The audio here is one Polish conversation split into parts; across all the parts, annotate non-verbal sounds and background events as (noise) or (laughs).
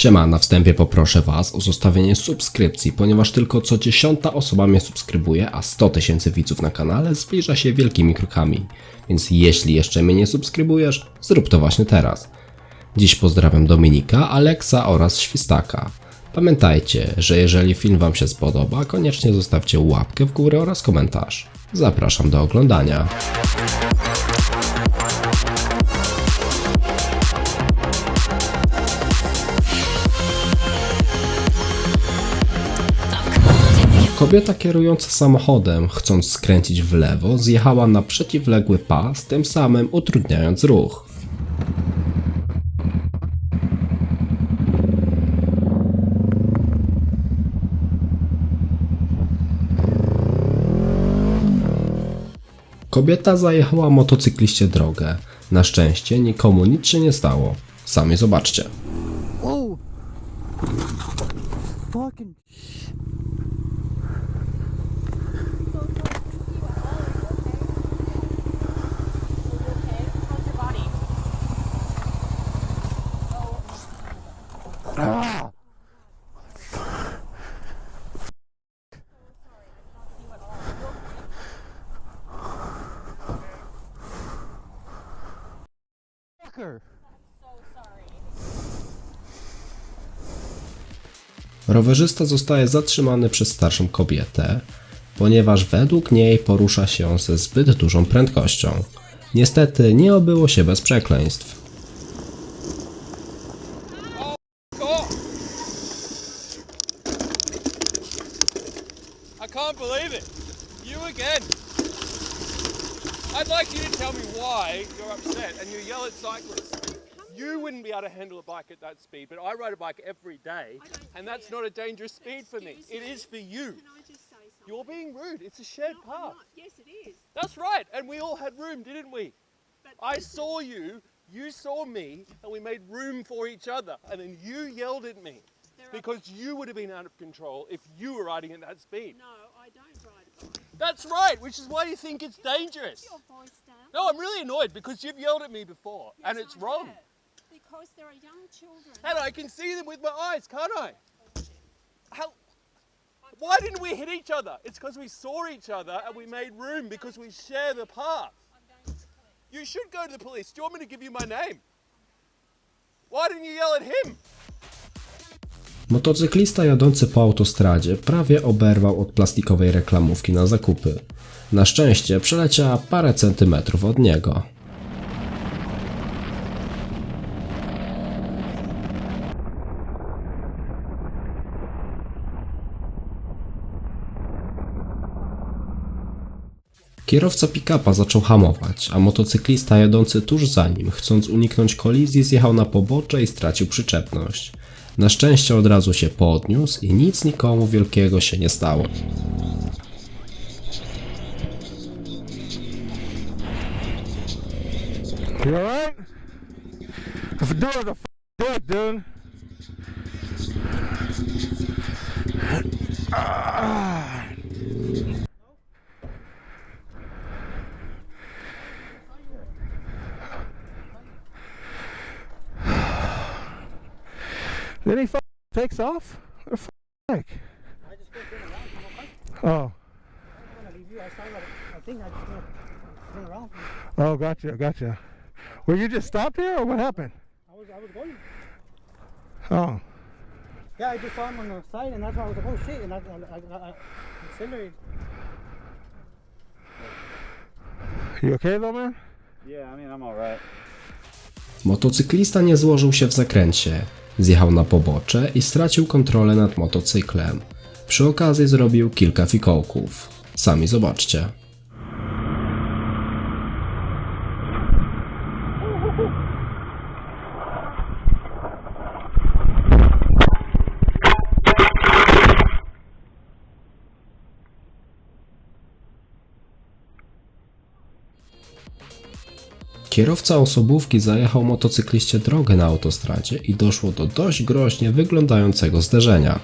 Siema, na wstępie poproszę Was o zostawienie subskrypcji, ponieważ tylko co dziesiąta osoba mnie subskrybuje, a 100 tysięcy widzów na kanale zbliża się wielkimi krokami. Więc jeśli jeszcze mnie nie subskrybujesz, zrób to właśnie teraz. Dziś pozdrawiam Dominika, Aleksa oraz Świstaka. Pamiętajcie, że jeżeli film Wam się spodoba, koniecznie zostawcie łapkę w górę oraz komentarz. Zapraszam do oglądania. Kobieta kierująca samochodem, chcąc skręcić w lewo, zjechała na przeciwległy pas, tym samym utrudniając ruch. Kobieta zajechała motocykliście drogę. Na szczęście nikomu nic się nie stało. Sami zobaczcie. Rowerzysta zostaje zatrzymany przez starszą kobietę, ponieważ według niej porusza się ze zbyt dużą prędkością. Niestety nie obyło się bez przekleństw. Can't believe it. You again. I'd like you to tell me why you're upset and you yell at cyclists. You wouldn't be able to handle a bike at that speed, but I ride a bike every day, and that's not a dangerous speed for me. It is for you. Can I just say something? You're being rude. It's a shared No, path. Yes, it is. That's right, and we all had room, didn't we? But I saw you, you saw me, and we made room for each other, and then you yelled at me because you would have been out of control if you were riding at that speed. No, I don't ride a bike. That's right, which is why you think it's dangerous. Your voice down. No, I'm really annoyed because you've yelled at me before and it's I wrong. have. Because there are young children. And I can see them with my eyes, can't I? How? Why didn't we hit each other? It's because we saw each other and we made room because we share the path. You should go to the police. Do you want me to give you my name? Why didn't you yell at him? Motocyklista jadący po autostradzie prawie oberwał od plastikowej reklamówki na zakupy. Na szczęście przeleciała parę centymetrów od niego. Kierowca pick-upa zaczął hamować, a motocyklista jadący tuż za nim, chcąc uniknąć kolizji, zjechał na pobocze i stracił przyczepność. Na szczęście od razu się podniósł i nic nikomu wielkiego się nie stało. Ah. Then he f- takes off? What the f- like? I just went turn around, I'm okay. Oh, I'm gonna leave you. I saw like a thing. I just gonna turn around. oh, gotcha, gotcha. Well, you just stopped here, or what happened? I was I was going. Oh, Yeah, I just saw him on the side, and that's why I was like, oh shit, and I I, I, I accelerated. you okay though, man? Yeah, I mean, I'm alright. Motocyklista nie złożył się w zakręcie, zjechał na pobocze i stracił kontrolę nad motocyklem. Przy okazji zrobił kilka fikołków. Sami zobaczcie. Kierowca osobówki zajechał motocykliście drogę na autostradzie i doszło do dość groźnie wyglądającego zderzenia.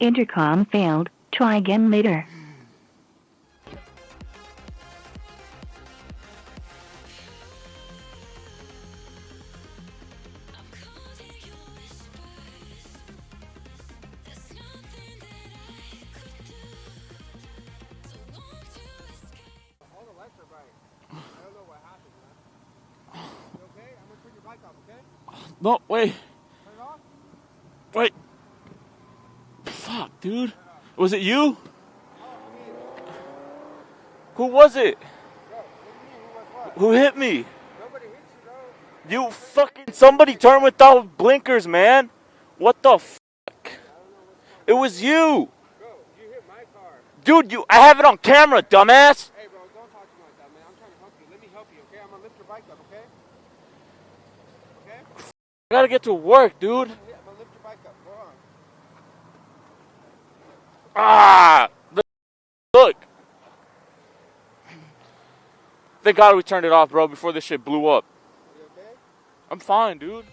Intercom failed. Try again later. No, wait. Wait. Fuck, dude. Was it you? Who was it? Who hit me? You fucking somebody turn without blinkers, man. What the fuck? It was you. Dude, you I have it on camera, dumbass. I gotta get to work, dude. Yeah, gonna lift your bike up. On. Ah! Look. Thank God we turned it off, bro, before this shit blew up. I'm fine, dude.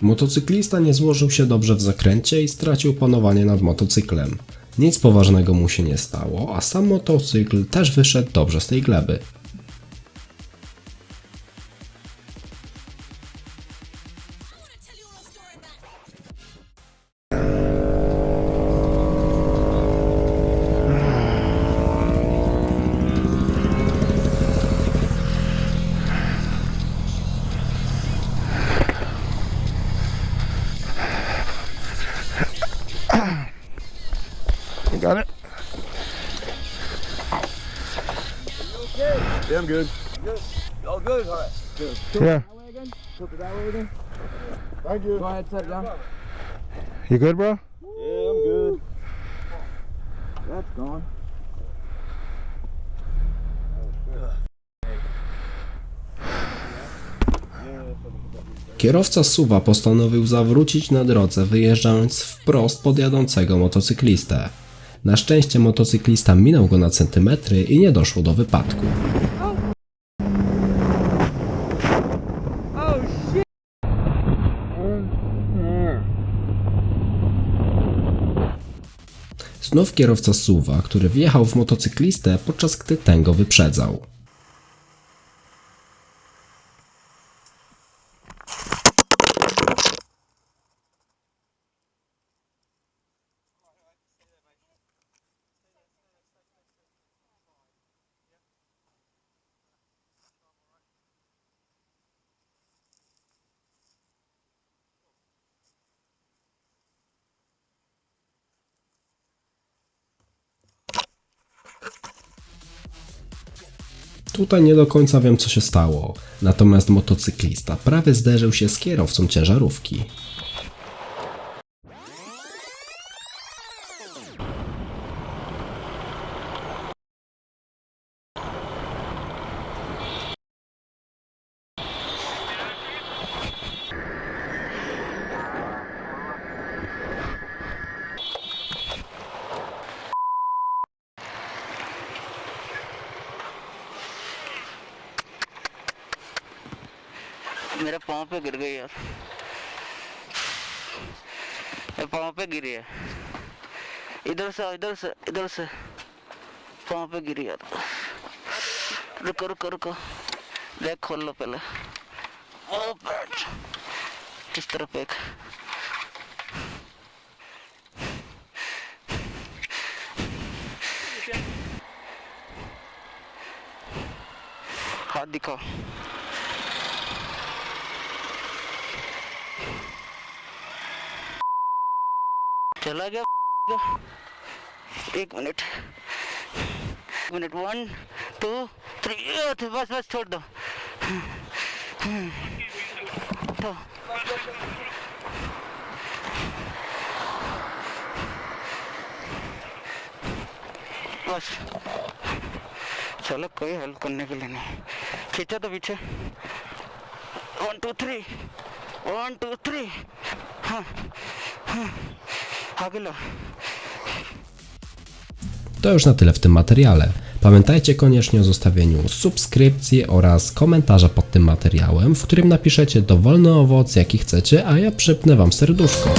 Motocyklista nie złożył się dobrze w zakręcie i stracił panowanie nad motocyklem. Nic poważnego mu się nie stało, a sam motocykl też wyszedł dobrze z tej gleby. Got it? Yeah, I'm good. All good? All right. Yeah. Thank you. Go ahead, set it down. You good, bro? Yeah, I'm good. That's gone. Kierowca suwa postanowił zawrócić na drodze, wyjeżdżając wprost pod jadącego motocyklistę. Na szczęście motocyklista minął go na centymetry i nie doszło do wypadku. Znów kierowca suwa, który wjechał w motocyklistę, podczas gdy ten go wyprzedzał. Tutaj nie do końca wiem co się stało, natomiast motocyklista prawie zderzył się z kierowcą ciężarówki. मेरे पाँव पे गिर गई यार ये पाँव पे गिरी है। इधर से इधर से इधर से। पाँव पे गिरी यार। रुको रुको रुको। बैग खोल लो पहले। किस तरह बैग? हाथ दिखाओ। चला गया (laughs) एक मिनट। एक मिनट वन, टू, थ्री बस बस, छोड़ दो। तो। बस। चलो, कोई हेल्प करने के लिए नहीं। खींचा तो पीछे। One two three one two three हाँ। हाँ। To już na tyle w tym materiale. Pamiętajcie koniecznie o zostawieniu subskrypcji oraz komentarza pod tym materiałem, w którym napiszecie dowolny owoc jaki chcecie, a ja przypnę wam serduszko.